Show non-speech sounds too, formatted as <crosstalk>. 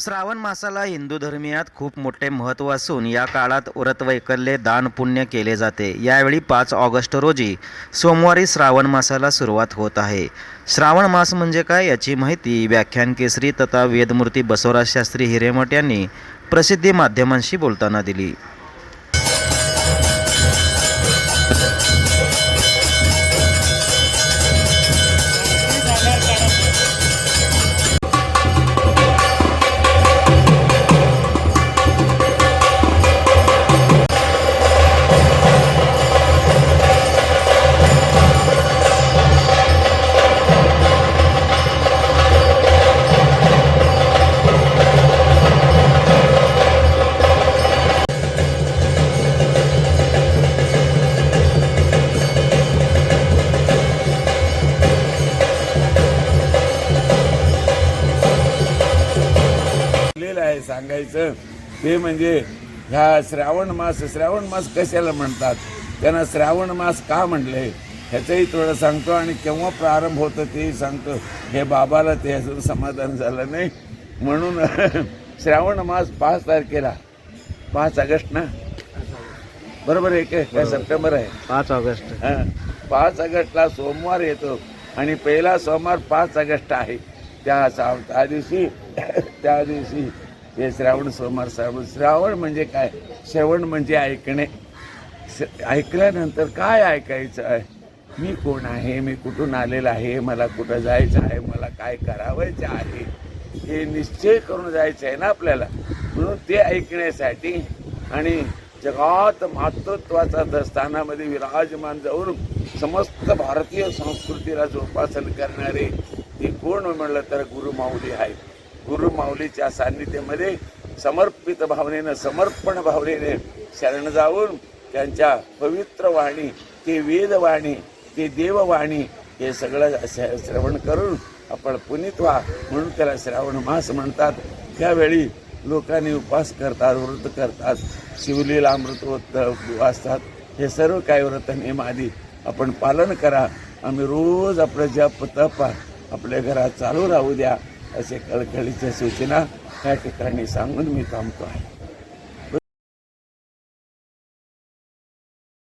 श्रावण मासाला हिंदू धर्मियात खूप मोठे महत्त्व असून या काळात व्रत वैकल्ये दान पुण्य केले जाते. यावेळी पाच ऑगस्ट रोजी सोमवारी श्रावण मासाला सुरुवात होत आहे. श्रावण मास म्हणजे काय याची माहिती व्याख्यान केसरी तथा वेदमूर्ती बसवराज शास्त्री हिरेमठ यांनी प्रसिद्धी माध्यमांशी बोलताना दिली. सांगायचं? ते म्हणजे ह्या श्रावण मास श्रावण मास कशाला म्हणतात? त्यांना श्रावण मास का म्हणलंय ह्याचंही थोडं सांगतो आणि केव्हा प्रारंभ होतं तेही सांगतो. हे बाबाला ते अजून समाधान झालं नाही. म्हणून <laughs> श्रावण मास पाच तारखेला. पाच ऑगस्ट ना? बरोबर आहे काय काय सप्टेंबर आहे? पाच ऑगस्ट. पाच ऑगस्टला सोमवार येतो आणि पहिला सोमवार पाच ऑगस्ट आहे. त्या त्या दिवशी <laughs> त्या दिवशी हे श्रावण सोमवार श्रावण. श्रावण म्हणजे काय? श्रवण म्हणजे ऐकणे. ऐकल्यानंतर काय ऐकायचं आहे? मी कोण आहे? मी कुठून आलेलं आहे? मला कुठं जायचं आहे? मला काय करावायचं आहे? हे निश्चय करून जायचं आहे ना आपल्याला. म्हणून ते ऐकण्यासाठी आणि जगात मातृत्वाचा स्थानामध्ये विराजमान जाऊन समस्त भारतीय संस्कृतीला जोपासन करणारे ते कोण? म्हणलं तर गुरुमाऊली गुरुमाऊलीच्या सान्निध्यामध्ये समर्पित भावनेनं समर्पण भावनेने शरण जाऊन त्यांच्या पवित्र वाणी ते वेदवाणी ते देववाणी हे सगळं श- श्रवण करून आपण पुनीत व्हा म्हणून त्याला श्रावण मास म्हणतात. त्यावेळी लोकांनी उपवास करतात व्रत करतात शिवलीला अमृत वाचतात हे सर्व काही व्रत नियमादी आपण पालन करा. आम्ही रोज आपलं जप तप आपल्या घरात चालू राहू द्या. असे कळकळीच्या सूचना या ठिकाणी सांगून मी थांबतो आहे.